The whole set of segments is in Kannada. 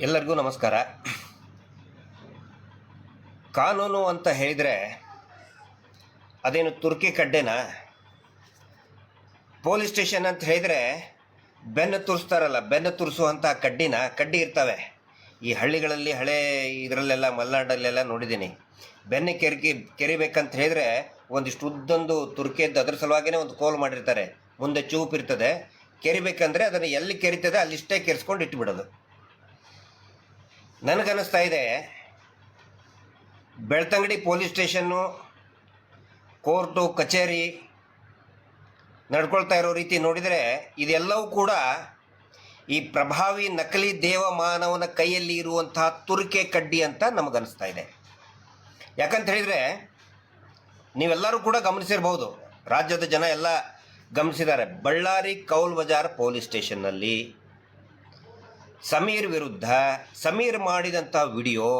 ಎಲ್ಲರಿಗೂ ನಮಸ್ಕಾರ. ಕಾನೂನು ಅಂತ ಹೇಳಿದರೆ ಅದೇನು ತುರ್ಕಿ ಕಡ್ಡೆನಾ? ಪೊಲೀಸ್ ಸ್ಟೇಷನ್ ಅಂತ ಹೇಳಿದರೆ ಬೆನ್ನು ತುರಿಸ್ತಾರಲ್ಲ, ಬೆನ್ನು ತುರಿಸುವಂಥ ಕಡ್ಡಿನ? ಕಡ್ಡಿ ಇರ್ತವೆ. ಈ ಹಳ್ಳಿಗಳಲ್ಲಿ ಹಳೆ ಇದರಲ್ಲೆಲ್ಲ, ಮಲೆನಾಡಲ್ಲೆಲ್ಲ ನೋಡಿದ್ದೀನಿ. ಬೆನ್ನು ಕೆರಿಗೆ, ಕೆರಿಬೇಕಂತ ಹೇಳಿದರೆ ಒಂದಿಷ್ಟು ಉದ್ದೊಂದು ತುರ್ಕಿಯದ್ದು ಅದ್ರ ಸಲುವಾಗಿನೇ ಒಂದು ಕೋಲ್ ಮಾಡಿರ್ತಾರೆ. ಮುಂದೆ ಚೂಪ್ ಇರ್ತದೆ. ಕೆರಿಬೇಕಂದ್ರೆ ಅದನ್ನು ಎಲ್ಲಿ ಕೆರಿತದೆ ಅಲ್ಲಿಷ್ಟೇ ಕೆರೆಸ್ಕೊಂಡು ಇಟ್ಬಿಡೋದು. ನನಗನ್ನಿಸ್ತಾ ಇದೆ, ಬೆಳ್ತಂಗಡಿ ಪೊಲೀಸ್ ಸ್ಟೇಷನ್ನು ಕೋರ್ಟು, ಕಚೇರಿ ನಡ್ಕೊಳ್ತಾ ಇರೋ ರೀತಿ ನೋಡಿದರೆ ಇದೆಲ್ಲವೂ ಕೂಡ ಈ ಪ್ರಭಾವಿ ನಕಲಿ ದೇವಮಾನವನ ಕೈಯಲ್ಲಿ ಇರುವಂತಹ ತುರಿಕೆ ಕಡ್ಡಿ ಅಂತ ನಮಗನ್ನಿಸ್ತಾ ಇದೆ. ಯಾಕಂತ ಹೇಳಿದರೆ ನೀವೆಲ್ಲರೂ ಕೂಡ ಗಮನಿಸಿರ್ಬೋದು, ರಾಜ್ಯದ ಜನ ಎಲ್ಲ ಗಮನಿಸಿದ್ದಾರೆ. ಬಳ್ಳಾರಿ ಕೌಲ್ ಬಜಾರ್ ಪೊಲೀಸ್ ಸ್ಟೇಷನ್ನಲ್ಲಿ ಸಮೀರ್ ವಿರುದ್ಧ ಸಮೀರ್ ಮಾಡಿದಂಥ ವಿಡಿಯೋ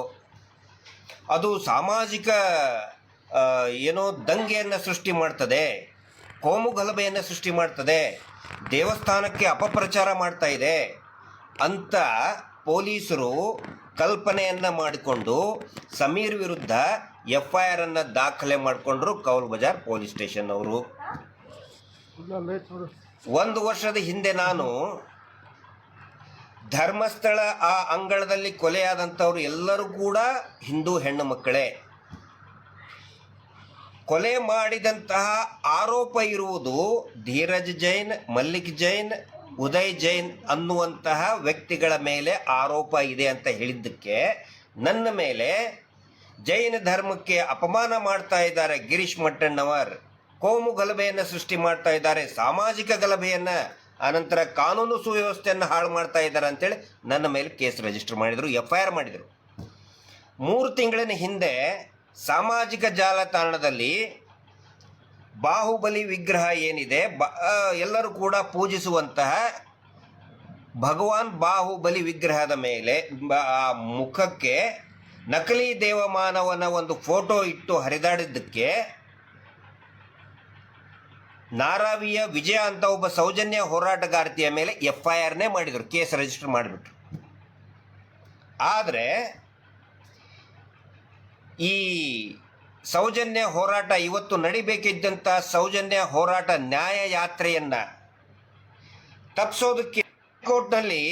ಅದು ಸಾಮಾಜಿಕ ಏನೋ ದಂಗೆಯನ್ನು ಸೃಷ್ಟಿ ಮಾಡ್ತದೆ ಕೋಮು ಗಲಭೆಯನ್ನು ಸೃಷ್ಟಿ ಮಾಡ್ತದೆ ದೇವಸ್ಥಾನಕ್ಕೆ ಅಪಪ್ರಚಾರ ಮಾಡ್ತಾ ಇದೆ ಅಂತ ಪೊಲೀಸರು ಕಲ್ಪನೆಯನ್ನು ಮಾಡಿಕೊಂಡು ಸಮೀರ್ ವಿರುದ್ಧ ಎಫ್ ಐ ಆರ್ ಅನ್ನು ದಾಖಲೆ ಮಾಡಿಕೊಂಡ್ರು ಕೌಲ್ ಬಜಾರ್ ಪೊಲೀಸ್ ಸ್ಟೇಷನ್ ಅವರು. ಒಂದು ವರ್ಷದ ಹಿಂದೆ ನಾನು ಧರ್ಮಸ್ಥಳ ಆ ಅಂಗಳದಲ್ಲಿ ಕೊಲೆಯಾದಂಥವ್ರು ಎಲ್ಲರೂ ಕೂಡ ಹಿಂದೂ ಹೆಣ್ಣು ಮಕ್ಕಳೇ. ಕೊಲೆ ಮಾಡಿದಂತಹ ಆರೋಪ ಇರುವುದು ಧೀರಜ್ ಜೈನ್, ಮಲ್ಲಿಕ್ ಜೈನ್, ಉದಯ್ ಜೈನ್ ಅನ್ನುವಂತಹ ವ್ಯಕ್ತಿಗಳ ಮೇಲೆ ಆರೋಪ ಇದೆ ಅಂತ ಹೇಳಿದ್ದಕ್ಕೆ ನನ್ನ ಮೇಲೆ ಜೈನ ಧರ್ಮಕ್ಕೆ ಅಪಮಾನ ಮಾಡ್ತಾ ಇದ್ದಾರೆ ಗಿರೀಶ್ ಮಟ್ಟಣ್ಣವರ್. ಕೋಮು ಗಲಭೆಯನ್ನು ಸೃಷ್ಟಿ ಮಾಡ್ತಾ ಇದ್ದಾರೆ, ಸಾಮಾಜಿಕ ಗಲಭೆಯನ್ನು ಅನಂತರ ಕಾನೂನು ಸುವ್ಯವಸ್ಥೆಯನ್ನು ಹಾಳು ಮಾಡ್ತಾ ಇದ್ದಾರೆ ಅಂತೇಳಿ ನನ್ನ ಮೇಲೆ ಕೇಸ್ ರಿಜಿಸ್ಟರ್ ಮಾಡಿದರು ಎಫ್ ಐ ಆರ್ ಮಾಡಿದರು. ಮೂರು ತಿಂಗಳಿನ ಹಿಂದೆ ಸಾಮಾಜಿಕ ಜಾಲತಾಣದಲ್ಲಿ ಬಾಹುಬಲಿ ವಿಗ್ರಹ ಏನಿದೆ, ಬ ಎಲ್ಲರೂ ಕೂಡ ಪೂಜಿಸುವಂತಹ ಭಗವಾನ್ ಬಾಹುಬಲಿ ವಿಗ್ರಹದ ಮೇಲೆ ಆ ಮುಖಕ್ಕೆ ನಕಲಿ ದೇವಮಾನವನ ಒಂದು ಫೋಟೋ ಇಟ್ಟು ಹರಿದಾಡಿದ್ದಕ್ಕೆ ನಾರಾವಿಯ ವಿಜಯ ಅಂತ ಒಬ್ಬ ಸೌಜನ್ಯ ಹೋರಾಟಗಾರ್ತಿಯ ಮೇಲೆ ಎಫ್ ಐ ಆರ್ನೇ ಮಾಡಿದರು, ಕೇಸ್ ರಿಜಿಸ್ಟರ್ ಮಾಡಿಬಿಟ್ರು. ಆದರೆ ಈ ಸೌಜನ್ಯ ಹೋರಾಟ ಇವತ್ತು ನಡಿಬೇಕಿದ್ದಂಥ ಸೌಜನ್ಯ ಹೋರಾಟ ನ್ಯಾಯ ಯಾತ್ರೆಯನ್ನು ತಪ್ಪಿಸೋದಕ್ಕೆ ಕೋರ್ಟ್ನಲ್ಲಿ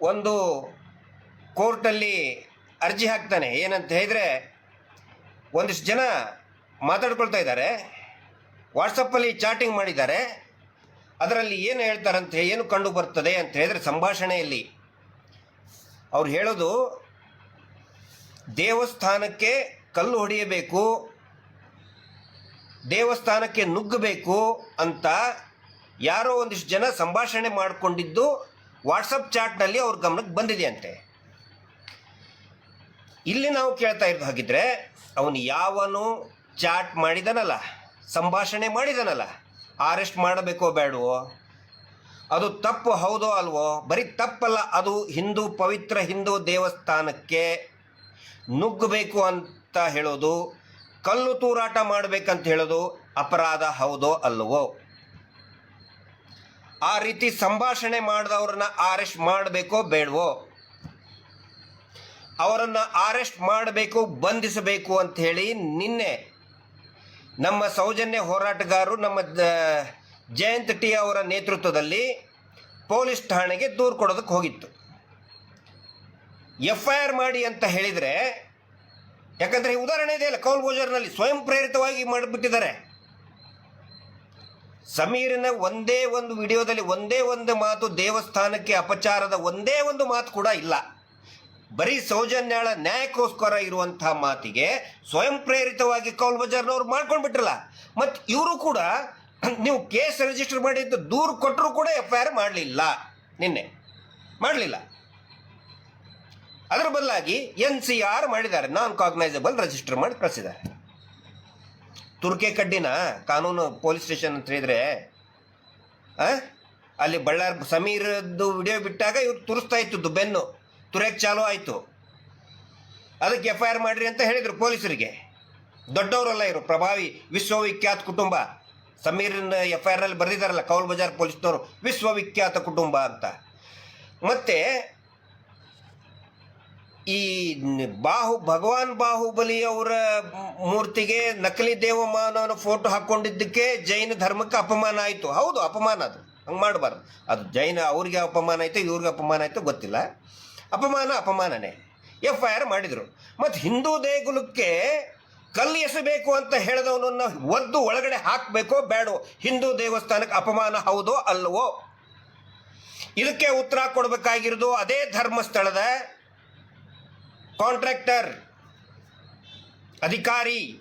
ಒಂದು ಕೋರ್ಟಲ್ಲಿ ಅರ್ಜಿ ಹಾಕ್ತಾನೆ. ಏನಂತ ಹೇಳಿದರೆ, ಒಂದಿಷ್ಟು ಜನ ಮಾತಾಡ್ಕೊಳ್ತಾ ಇದ್ದಾರೆ. ವಾಟ್ಸಪ್ಪಲ್ಲಿ ಚಾಟಿಂಗ್ ಮಾಡಿದ್ದಾರೆ. ಅದರಲ್ಲಿ ಏನು ಹೇಳ್ತಾರಂತೆ, ಏನು ಕಂಡು ಬರ್ತದೆ ಅಂತ ಹೇಳಿದ್ರೆ ಸಂಭಾಷಣೆಯಲ್ಲಿ ಅವ್ರು ಹೇಳೋದು, ದೇವಸ್ಥಾನಕ್ಕೆ ಕಲ್ಲು ಹೊಡೆಯಬೇಕು, ದೇವಸ್ಥಾನಕ್ಕೆ ನುಗ್ಗಬೇಕು ಅಂತ ಯಾರೋ ಒಂದಿಷ್ಟು ಜನ ಸಂಭಾಷಣೆ ಮಾಡಿಕೊಂಡಿದ್ದು ವಾಟ್ಸಪ್ ಚಾಟ್ನಲ್ಲಿ ಅವ್ರ ಗಮನಕ್ಕೆ ಬಂದಿದೆ ಅಂತೆ. ಇಲ್ಲಿ ನಾವು ಕೇಳ್ತಾ ಇರೋದು ಹಾಗಿದ್ರೆ, ಅವನು ಯಾವನು ಚಾಟ್ ಮಾಡಿದನಲ್ಲ. ಸಂಭಾಷಣೆ ಮಾಡಿದನಲ್ಲ. ಅರೆಸ್ಟ್ ಮಾಡಬೇಕೋ ಬೇಡವೋ ಅದು ತಪ್ಪು ಹೌದೋ ಅಲ್ವೋ? ಬರೀ ತಪ್ಪಲ್ಲ, ಅದು ಹಿಂದೂ ಪವಿತ್ರ ಹಿಂದೂ ದೇವಸ್ಥಾನಕ್ಕೆ ನುಗ್ಗಬೇಕು ಅಂತ ಹೇಳೋದು, ಕಲ್ಲು ತೂರಾಟ ಮಾಡಬೇಕಂತ ಹೇಳೋದು ಅಪರಾಧ ಹೌದೋ ಅಲ್ವೋ? ಆ ರೀತಿ ಸಂಭಾಷಣೆ ಮಾಡಿದವ್ರನ್ನ ಅರೆಸ್ಟ್ ಮಾಡಬೇಕೋ ಬೇಡವೋ? ಅವರನ್ನು ಅರೆಸ್ಟ್ ಮಾಡಬೇಕು, ಬಂಧಿಸಬೇಕು ಅಂತ ಹೇಳಿ ನಿನ್ನೆ ನಮ್ಮ ಸೌಜನ್ಯ ಹೋರಾಟಗಾರರು ನಮ್ಮ ಜಯಂತ್ ಟಿ ಅವರ ನೇತೃತ್ವದಲ್ಲಿ ಪೊಲೀಸ್ ಠಾಣೆಗೆ ದೂರು ಕೊಡೋದಕ್ಕೆ ಹೋಗಿತ್ತು. ಎಫ್ ಐ ಆರ್ ಮಾಡಿ ಅಂತ ಹೇಳಿದರೆ, ಯಾಕಂದರೆ ಉದಾಹರಣೆ ಇದೆಯಲ್ಲ ಕೌಲ್ ಗೋಜರ್ನಲ್ಲಿ ಸ್ವಯಂ ಪ್ರೇರಿತವಾಗಿ ಮಾಡಿಬಿಟ್ಟಿದ್ದಾರೆ. ಸಮೀರನ ಒಂದೇ ಒಂದು ವಿಡಿಯೋದಲ್ಲಿ ಒಂದೇ ಒಂದು ಮಾತು ದೇವಸ್ಥಾನಕ್ಕೆ ಅಪಚಾರದ ಒಂದೇ ಒಂದು ಮಾತು ಕೂಡ ಇಲ್ಲ. ಬರೀ ಸೌಜನ್ಯಾಳ ನ್ಯಾಯಕ್ಕೋಸ್ಕರ ಇರುವಂತಹ ಮಾತಿಗೆ ಸ್ವಯಂ ಪ್ರೇರಿತವಾಗಿ ಕೌಲ್ ಬಜಾರ್ನವ್ರು ಮಾಡ್ಕೊಂಡು ಬಿಟ್ರಲ್ಲ ಮತ್ತು ಇವರು ಕೂಡ ನೀವು ಕೇಸ್ ರಿಜಿಸ್ಟರ್ ಮಾಡಿದ್ದು ದೂರು ಕೊಟ್ಟರು ಕೂಡ ಎಫ್ ಐ ಆರ್ ಮಾಡಲಿಲ್ಲ. ನಿನ್ನೆ. ಮಾಡಲಿಲ್ಲ. ಅದರ ಬದಲಾಗಿ ಎನ್ ಸಿ ಆರ್ ಮಾಡಿದ್ದಾರೆ. ನಾನ್ ಕಾಗ್ನೈಸಬಲ್ ರಿಜಿಸ್ಟರ್ ಮಾಡಿ ಕಳಿಸಿದ್ದಾರೆ. ತುರ್ಕೆ ಕಡ್ಡಿನ ಕಾನೂನು ಪೊಲೀಸ್ ಸ್ಟೇಷನ್ ಅಂತ ಹೇಳಿದ್ರೆ? ಅಲ್ಲಿ ಬಳ್ಳಾರಿ ಸಮೀರದ್ದು ವಿಡಿಯೋ ಬಿಟ್ಟಾಗ ಇವ್ರು ತುರಿಸ್ತಾ ಇತ್ತು ಬೆನ್ನು. ತುರಿಯಕ್ಕೆ ಚಾಲು ಆಯಿತು. ಅದಕ್ಕೆ ಎಫ್ ಐ ಆರ್ ಮಾಡಿರಿ ಅಂತ ಹೇಳಿದರು ಪೊಲೀಸರಿಗೆ. ದೊಡ್ಡವರಲ್ಲ ಇವರು ಪ್ರಭಾವಿ ವಿಶ್ವವಿಖ್ಯಾತ ಕುಟುಂಬ. ಸಮೀರಿನ ಎಫ್ ಐ ಆರ್ನಲ್ಲಿ ಬರೆದಿದ್ದಾರಲ್ಲ, ಕೌಲ್ ಬಜಾರ್ ಪೊಲೀಸ್ನವರು, ವಿಶ್ವವಿಖ್ಯಾತ ಕುಟುಂಬ ಅಂತ. ಮತ್ತು ಈ ಬಾಹು, ಭಗವಾನ್ ಬಾಹುಬಲಿ ಅವರ ಮೂರ್ತಿಗೆ ನಕಲಿ ದೇವಮಾನವನ ಫೋಟೋ ಹಾಕೊಂಡಿದ್ದಕ್ಕೆ ಜೈನ ಧರ್ಮಕ್ಕೆ ಅಪಮಾನ ಆಯಿತು. ಹೌದು, ಅಪಮಾನ ಅದು. ಹಂಗೆ ಮಾಡಬಾರ್ದು. ಅದು ಜೈನ, ಅವ್ರಿಗೆ ಅಪಮಾನ ಆಯಿತು, ಇವ್ರಿಗೆ ಅಪಮಾನ ಆಯಿತು ಗೊತ್ತಿಲ್ಲ. ಅಪಮಾನ, ಅಪಮಾನನೇ. ಎಫ್ ಐ ಆರ್ ಮಾಡಿದರು. ಮತ್ತು ಹಿಂದೂ ದೇಗುಲಕ್ಕೆ ಕಲ್ಲು ಎಸಬೇಕು ಅಂತ ಹೇಳಿದವನನ್ನು ಒದ್ದು ಒಳಗಡೆ ಹಾಕಬೇಕೋ ಬೇಡೋ ಹಿಂದೂ ದೇವಸ್ಥಾನಕ್ಕೆ ಅಪಮಾನ ಹೌದೋ ಅಲ್ವೋ? ಇದಕ್ಕೆ ಉತ್ತರ ಕೊಡಬೇಕಾಗಿರೋದು ಅದೇ ಧರ್ಮಸ್ಥಳದ ಕಾಂಟ್ರಾಕ್ಟರ್ ಅಧಿಕಾರಿ.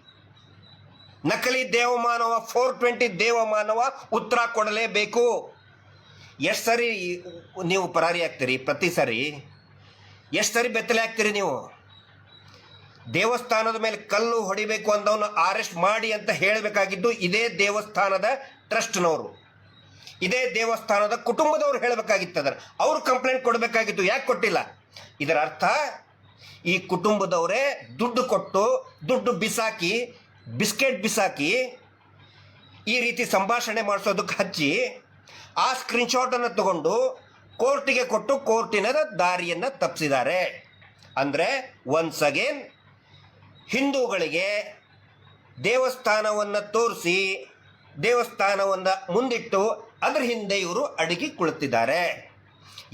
ನಕಲಿ ದೇವಮಾನವ ಫೋರ್ ಟ್ವೆಂಟಿ ದೇವಮಾನವ ಉತ್ತರ ಕೊಡಲೇಬೇಕು. ಎಷ್ಟು ಸರಿ ನೀವು ಪರಾರಿ ಆಗ್ತೀರಿ ಪ್ರತಿ ಸರಿ ಎಷ್ಟು ಸರಿ ಬೆತ್ತಲೆ ಹಾಕ್ತೀರಿ ನೀವು? ದೇವಸ್ಥಾನದ ಮೇಲೆ ಕಲ್ಲು ಹೊಡಿಬೇಕು ಅಂದವನು ಅರೆಸ್ಟ್ ಮಾಡಿ ಅಂತ ಹೇಳಬೇಕಾಗಿದ್ದು ಇದೇ ದೇವಸ್ಥಾನದ ಟ್ರಸ್ಟ್ನವರು ಇದೇ ದೇವಸ್ಥಾನದ ಕುಟುಂಬದವರು ಹೇಳಬೇಕಾಗಿತ್ತು ಅದರ ಅವ್ರು ಕಂಪ್ಲೇಂಟ್ ಕೊಡಬೇಕಾಗಿತ್ತು. ಯಾಕೆ ಕೊಟ್ಟಿಲ್ಲ? ಇದರ ಅರ್ಥ, ಈ ಕುಟುಂಬದವರೇ ದುಡ್ಡು ಕೊಟ್ಟು ದುಡ್ಡು ಬಿಸಾಕಿ, ಬಿಸ್ಕೆಟ್ ಬಿಸಾಕಿ ಈ ರೀತಿ ಸಂಭಾಷಣೆ ಮಾಡಿಸೋದಕ್ಕೆ ಹಚ್ಚಿ ಆ ಸ್ಕ್ರೀನ್ಶಾಟನ್ನು ತಗೊಂಡು ಕೋರ್ಟಿಗೆ ಕೊಟ್ಟು ಕೋರ್ಟಿನ ದಾರಿಯನ್ನು ತಪ್ಪಿಸಿದ್ದಾರೆ ಅಂದರೆ ಒನ್ಸ್ ಅಗೇನ್ ಹಿಂದೂಗಳಿಗೆ ದೇವಸ್ಥಾನವನ್ನು ತೋರಿಸಿ, ದೇವಸ್ಥಾನವನ್ನು ಮುಂದಿಟ್ಟು ಅದ್ರ ಹಿಂದೆ ಇವರು ಅಡಗಿ ಕುಳಿತಿದ್ದಾರೆ.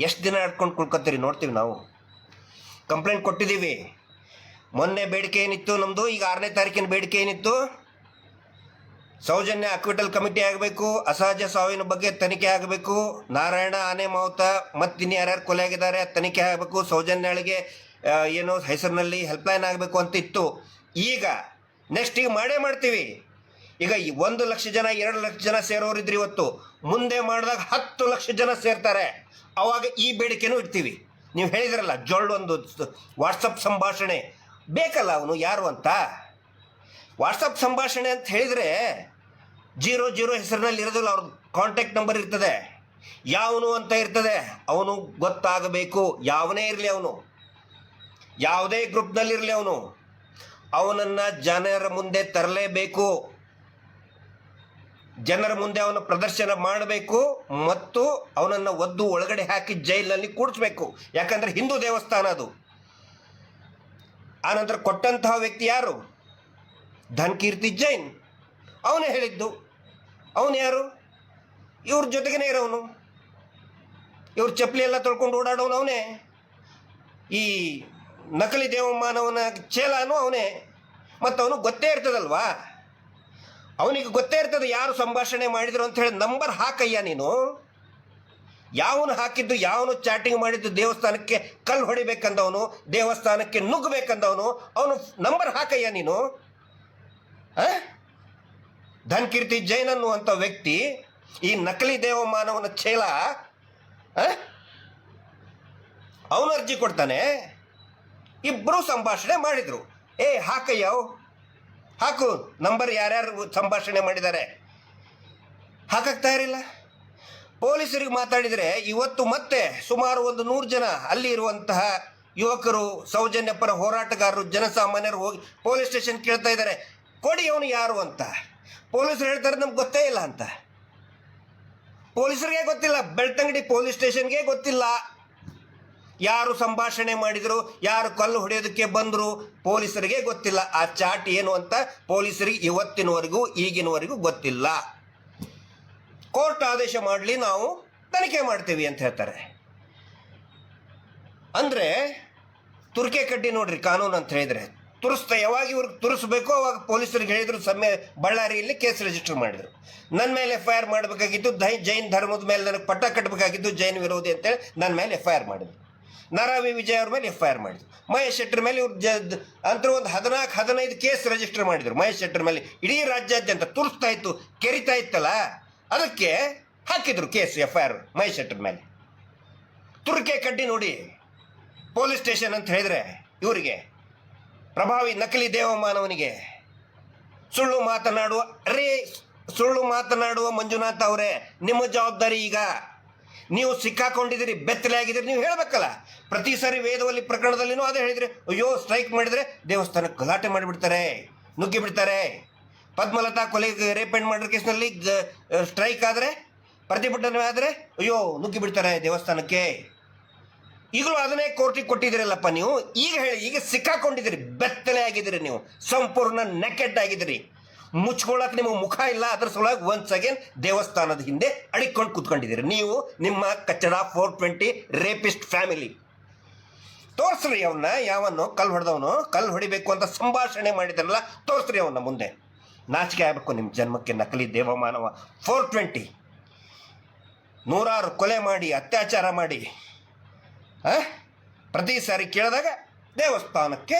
ಎಷ್ಟು ದಿನ ನಡ್ಕೊಂಡು ಕುಳ್ಕೊತೀರಿ ನೋಡ್ತೀವಿ ನಾವು. ಕಂಪ್ಲೇಂಟ್ ಕೊಟ್ಟಿದ್ದೀವಿ. ಮೊನ್ನೆ ಬೇಡಿಕೆ ಏನಿತ್ತು ನಮ್ಮದು ಈಗ ಆರನೇ ತಾರೀಕಿನ ಬೇಡಿಕೆ ಏನಿತ್ತು? ಸೌಜನ್ಯ ಅಕ್ವಿಟಲ್ ಕಮಿಟಿ ಆಗಬೇಕು, ಅಸಹಜ ಸಾವಿನ ಬಗ್ಗೆ ತನಿಖೆ ಆಗಬೇಕು. ನಾರಾಯಣ ಆನೆ ಮಾವುತ ಮತ್ತಿನ್ನು ಯಾರ್ಯಾರು ಕೊಲೆ ಆಗಿದ್ದಾರೆ ತನಿಖೆ ಆಗಬೇಕು. ಸೌಜನ್ಯಳಿಗೆ ಏನು ಹೆಸರಿನಲ್ಲಿ ಹೆಲ್ಪ್ಲೈನ್ ಆಗಬೇಕು ಅಂತ ಇತ್ತು ಈಗ ನೆಕ್ಸ್ಟ್ ಈಗ ಮಾಡೇ ಮಾಡ್ತೀವಿ. ಈಗ ಒಂದು ಲಕ್ಷ ಜನ, ಎರಡು ಲಕ್ಷ ಜನ ಸೇರೋರಿದ್ರು ಇವತ್ತು. ಮುಂದೆ ಮಾಡಿದಾಗ ಹತ್ತು ಲಕ್ಷ ಜನ ಸೇರ್ತಾರೆ. ಅವಾಗ ಈ ಬೇಡಿಕೆನೂ ಇಡ್ತೀವಿ. ನೀವು ಹೇಳಿದ್ರಲ್ಲ ಜೊಳ್ಳೊಂದು ವಾಟ್ಸಪ್ ಸಂಭಾಷಣೆ. ಬೇಕಲ್ಲ ಅವನು, ಯಾರು ಅಂತ? ವಾಟ್ಸಪ್ ಸಂಭಾಷಣೆ ಅಂತ ಹೇಳಿದರೆ ಜೀರೋ ಜೀರೋ ಹೆಸರಿನಲ್ಲಿ ಇರೋದಿಲ್ಲ ಅವ್ರ ಕಾಂಟ್ಯಾಕ್ಟ್ ನಂಬರ್ ಇರ್ತದೆ. ಯಾವನು ಅಂತ ಇರ್ತದೆ. ಅವನು ಗೊತ್ತಾಗಬೇಕು. ಯಾವನೇ ಇರಲಿ ಅವನು. ಯಾವುದೇ ಗ್ರೂಪ್ನಲ್ಲಿರಲಿ ಅವನು. ಅವನನ್ನು ಜನರ ಮುಂದೆ ತರಲೇಬೇಕು. ಜನರ ಮುಂದೆ ಅವನ ಪ್ರದರ್ಶನ ಮಾಡಬೇಕು ಮತ್ತು ಅವನನ್ನು ಒದ್ದು ಒಳಗಡೆ ಹಾಕಿ ಜೈಲಲ್ಲಿ ಕೂಡಿಸ್ಬೇಕು. ಯಾಕಂದ್ರೆ ಹಿಂದೂ ದೇವಸ್ಥಾನ ಅದು. ಆನಂತರ ಕೊಟ್ಟಂತಹ ವ್ಯಕ್ತಿ ಯಾರು? ಧನ್ಕೀರ್ತಿ ಜೈನ್. ಅವನೇ ಹೇಳಿದ್ದು. ಅವನು ಯಾರು? ಇವ್ರ ಜೊತೆಗೇನೆ ಇರೋನು. ಇವ್ರ ಚಪ್ಪಲಿ ಎಲ್ಲ ತೊಳ್ಕೊಂಡು ಓಡಾಡೋನು ಅವನೇ. ಈ ನಕಲಿ ದೇವಮಾನವನ ಚೇಲಾನು ಅವನೇ. ಮತ್ತು ಅವನು ಗೊತ್ತೇ ಇರ್ತದಲ್ವಾ? ಅವನಿಗೆ ಗೊತ್ತೇ ಇರ್ತದೆ ಯಾರು ಸಂಭಾಷಣೆ ಮಾಡಿದ್ರು ಅಂತ ಹೇಳಿ ನಂಬರ್ ಹಾಕಯ್ಯ ನೀನು. ಯಾವನು ಹಾಕಿದ್ದು, ಯಾವನು ಚಾಟಿಂಗ್ ಮಾಡಿದ್ದು ದೇವಸ್ಥಾನಕ್ಕೆ ಕಲ್ಲು ಹೊಡಿಬೇಕಂದವನು, ದೇವಸ್ಥಾನಕ್ಕೆ ನುಗ್ಗಬೇಕಂದವನು, ಅವನು ನಂಬರ್ ಹಾಕಯ್ಯ ನೀನು. ಆ? ಧನ್ಕೀರ್ತಿ ಜೈನ್ ಅನ್ನುವಂಥ ವ್ಯಕ್ತಿ ಈ ನಕಲಿ ದೇವಮಾನವನ ಚೇಲ ಅವನು ಅರ್ಜಿ ಕೊಡ್ತಾನೆ. ಇಬ್ಬರು ಸಂಭಾಷಣೆ ಮಾಡಿದರು. ಏ, ಹಾಕಯ್ಯ. ಹಾಕು, ನಂಬರ್ ಯಾರ್ಯಾರು ಸಂಭಾಷಣೆ ಮಾಡಿದ್ದಾರೆ? ಹಾಕಕ್ಕೆ ತಯಾರಿಲ್ಲ. ಪೊಲೀಸರಿಗೆ ಮಾತಾಡಿದರೆ ಇವತ್ತು ಮತ್ತೆ ಸುಮಾರು ಒಂದು ನೂರು ಜನ ಅಲ್ಲಿ ಇರುವಂತಹ ಯುವಕರು ಸೌಜನ್ಯ ಪರ ಹೋರಾಟಗಾರರು, ಜನಸಾಮಾನ್ಯರು ಹೋಗಿ ಪೊಲೀಸ್ ಸ್ಟೇಷನ್ ಕೇಳ್ತಾ ಇದ್ದಾರೆ. ಕೊಡಿ ಅವನು ಯಾರು ಅಂತ. ಪೊಲೀಸರು ಹೇಳ್ತಾರೆ ನಮ್ಗೆ ಗೊತ್ತೇ ಇಲ್ಲ ಅಂತ. ಪೊಲೀಸರಿಗೆ ಗೊತ್ತಿಲ್ಲ, ಬೆಳ್ತಂಗಡಿ ಪೊಲೀಸ್ ಸ್ಟೇಷನ್ಗೆ ಗೊತ್ತಿಲ್ಲ. ಯಾರು ಸಂಭಾಷಣೆ ಮಾಡಿದ್ರು, ಯಾರು ಕಲ್ಲು ಹೊಡೆಯೋದಕ್ಕೆ ಬಂದರು ಪೊಲೀಸರಿಗೆ ಗೊತ್ತಿಲ್ಲ. ಆ ಚಾಟ್ ಏನು ಅಂತ ಪೊಲೀಸರಿಗೆ ಇವತ್ತಿನವರೆಗೂ, ಈಗಿನವರೆಗೂ ಗೊತ್ತಿಲ್ಲ. ಕೋರ್ಟ್ ಆದೇಶ ಮಾಡಲಿ ನಾವು ತನಿಖೆ ಮಾಡ್ತೀವಿ ಅಂತ ಹೇಳ್ತಾರೆ. ಅಂದರೆ ತುರ್ಕೆ ಕಡ್ಡಿ ನೋಡ್ರಿ, ಕಾನೂನು ಅಂತ ಹೇಳಿದ್ರೆ. ತುರಿಸ್ತಾ ಯಾವಾಗ ಇವ್ರಿಗೆ ತುರಿಸ್ಬೇಕು, ಅವಾಗ ಪೊಲೀಸರಿಗೆ ಹೇಳಿದ್ರು, ಸಮಯ ಬಳ್ಳಾರಿಯಲ್ಲಿ ಕೇಸ್ ರಿಜಿಸ್ಟರ್ ಮಾಡಿದ್ರು. ನನ್ನ ಮೇಲೆ ಎಫ್ ಐ ಆರ್ ಮಾಡಬೇಕಾಗಿತ್ತು ದೈ ಜೈನ್ ಧರ್ಮದ ಮೇಲೆ ನನಗೆ ಪಟ್ಟ ಕಟ್ಟಬೇಕಾಗಿದ್ದು ಜೈನ್ ವಿರೋಧಿ ಅಂತೇಳಿ ನನ್ನ ಮೇಲೆ ಎಫ್ ಐ ಆರ್ ಮಾಡಿದ್ರು. ನಾರಾವಿ ವಿಜಯ್ ಅವ್ರ ಮೇಲೆ ಎಫ್ ಐ ಆರ್ ಮಾಡಿದ್ರು. ಮಹೇಶ್ ಶೆಟ್ಟರ್ ಮೇಲೆ ಇವ್ರು ಜ ಅಂತರ ಒಂದು ಹದಿನಾಲ್ಕು, ಹದಿನೈದು ಕೇಸ್ ರಿಜಿಸ್ಟರ್ ಮಾಡಿದ್ರು ಮಹೇಶ್ ಶೆಟ್ಟರ್ ಮೇಲೆ. ಇಡೀ ರಾಜ್ಯಾದ್ಯಂತ ತುರಿಸ್ತಾ ಇತ್ತು, ಕೆರಿತಾ ಇತ್ತಲ್ಲ, ಅದಕ್ಕೆ ಹಾಕಿದ್ರು case F I R Mahesh Shettar ಮೇಲೆ. ತುರ್ಕೆ ಕಡ್ಡಿ ನೋಡಿ, ಪೊಲೀಸ್ ಸ್ಟೇಷನ್ ಅಂತ ಹೇಳಿದ್ರೆ ಇವರಿಗೆ ಪ್ರಭಾವಿ ನಕಲಿ ದೇವಮಾನವನಿಗೆ ಸುಳ್ಳು ಮಾತನಾಡುವ, ರೇ, ಸುಳ್ಳು ಮಾತನಾಡುವ ಮಂಜುನಾಥ್ ಅವರೇ, ನಿಮ್ಮ ಜವಾಬ್ದಾರಿ ಈಗ. ನೀವು ಸಿಕ್ಕಾಕೊಂಡಿದ್ದೀರಿ, ಬೆತ್ತಲೆ ಆಗಿದ್ದೀರಿ, ನೀವು ಹೇಳಬೇಕಲ್ಲ. ಪ್ರತಿ ಸಾರಿ ವೇದವಲ್ಲಿ ಪ್ರಕರಣದಲ್ಲಿನೂ ಅದೇ ಹೇಳಿದ್ರಿ, ಅಯ್ಯೋ, ಸ್ಟ್ರೈಕ್ ಮಾಡಿದರೆ ದೇವಸ್ಥಾನಕ್ಕೆ ಗಲಾಟೆ ಮಾಡಿಬಿಡ್ತಾರೆ, ನುಗ್ಗಿ ಬಿಡ್ತಾರೆ. ಪದ್ಮಲತಾ ಕೊಲೆ ರೇಪೆಂಡ್ ಮರ್ಡರ್ ಕೇಸ್ನಲ್ಲಿ ಸ್ಟ್ರೈಕ್ ಆದರೆ, ಪ್ರತಿಭಟನೆ ಆದರೆ, ಅಯ್ಯೋ, ನುಗ್ಗಿ ಬಿಡ್ತಾರೆ ದೇವಸ್ಥಾನಕ್ಕೆ. ಈಗಲೂ ಅದನ್ನೇ ಕೋರ್ಟಿಗೆ ಕೊಟ್ಟಿದ್ದೀರಲ್ಲಪ್ಪ ನೀವು. ಈಗ ಹೇಳಿ, ಈಗ ಸಿಕ್ಕಾಕೊಂಡಿದ್ದೀರಿ. ಬೆತ್ತಲೆ ಆಗಿದ್ದೀರಿ ನೀವು. ಸಂಪೂರ್ಣ ನೆಕೆಟ್ ಆಗಿದ್ದೀರಿ. ಮುಚ್ಕೊಳಕ್ ನಿಮಗೆ ಮುಖ ಇಲ್ಲ. ಅದ್ರ ಸಲುವಾಗಿ ಒನ್ಸ್ ಅಗೇನ್ ದೇವಸ್ಥಾನದ ಹಿಂದೆ ಅಡಿಕೊಂಡು ಕೂತ್ಕೊಂಡಿದ್ದೀರಿ. ನೀವು ನಿಮ್ಮ ಕಚ್ಚಡ ಫೋರ್ ಟ್ವೆಂಟಿ ರೇಪಿಸ್ಟ್ ಫ್ಯಾಮಿಲಿ ತೋರಿಸ್ರಿ ಅವನ್ನ ಯಾವನ್ನು ಕಲ್ ಹೊಡೆದವನು ಕಲ್ ಹೊಡಿಬೇಕು ಅಂತ ಸಂಭಾಷಣೆ ಮಾಡಿದ್ರಲ್ಲ, ತೋರಿಸ್ರಿ ಅವನ್ನ ಮುಂದೆ. ನಾಚಿಕೆ ಆಗಬೇಕು ನಿಮ್ಮ ಜನ್ಮಕ್ಕೆ ನಕಲಿ ದೇವಮಾನವ. ಫೋರ್ ಟ್ವೆಂಟಿ ನೂರಾರು ಕೊಲೆ ಮಾಡಿ, ಅತ್ಯಾಚಾರ ಮಾಡಿ? ಪ್ರತಿ ಸಾರಿ ಕೇಳಿದಾಗ ದೇವಸ್ಥಾನಕ್ಕೆ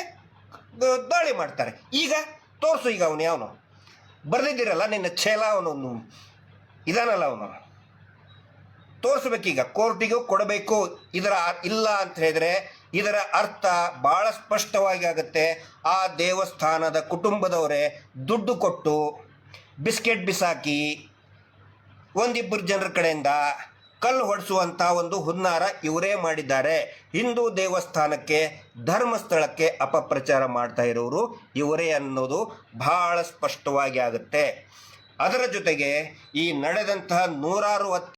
ದಾಳಿ ಮಾಡ್ತಾರೆ. ಈಗ ತೋರಿಸು ಈಗ ಅವನು ಯಾವನು? ಬರೆದಿದ್ದೀರಲ್ಲ ನಿನ್ನ ಛೇಲ ಅವನು ಇದಾನಲ್ಲ ಅವನು? ತೋರಿಸ್ಬೇಕೀಗ, ಕೋರ್ಟಿಗೂ ಕೊಡಬೇಕು. ಇದರ ಇಲ್ಲ ಅಂತ ಹೇಳಿದ್ರೆ ಇದರ ಅರ್ಥ ಭಾಳ ಸ್ಪಷ್ಟವಾಗಿ ಆಗುತ್ತೆ. ಆ ದೇವಸ್ಥಾನದ ಕುಟುಂಬದವರೇ ದುಡ್ಡು ಕೊಟ್ಟು ಬಿಸ್ಕೆಟ್ ಬಿಸಾಕಿ ಒಂದಿಬ್ಬರು ಜನರ ಕಡೆಯಿಂದ ಕಲ್ಲು ಹೊಡೆಸುವಂಥ ಒಂದು ಹುನ್ನಾರ ಇವರೇ ಮಾಡಿದ್ದಾರೆ. ಹಿಂದೂ ದೇವಸ್ಥಾನಕ್ಕೆ, ಧರ್ಮಸ್ಥಳಕ್ಕೆ ಅಪಪ್ರಚಾರ ಮಾಡ್ತಾ ಇರೋರು ಇವರೇ ಅನ್ನೋದು ಬಹಳ ಸ್ಪಷ್ಟವಾಗಿ ಆಗುತ್ತೆ. ಅದರ ಜೊತೆಗೆ ಈ ನಡೆದಂತಹ ನೂರಾರು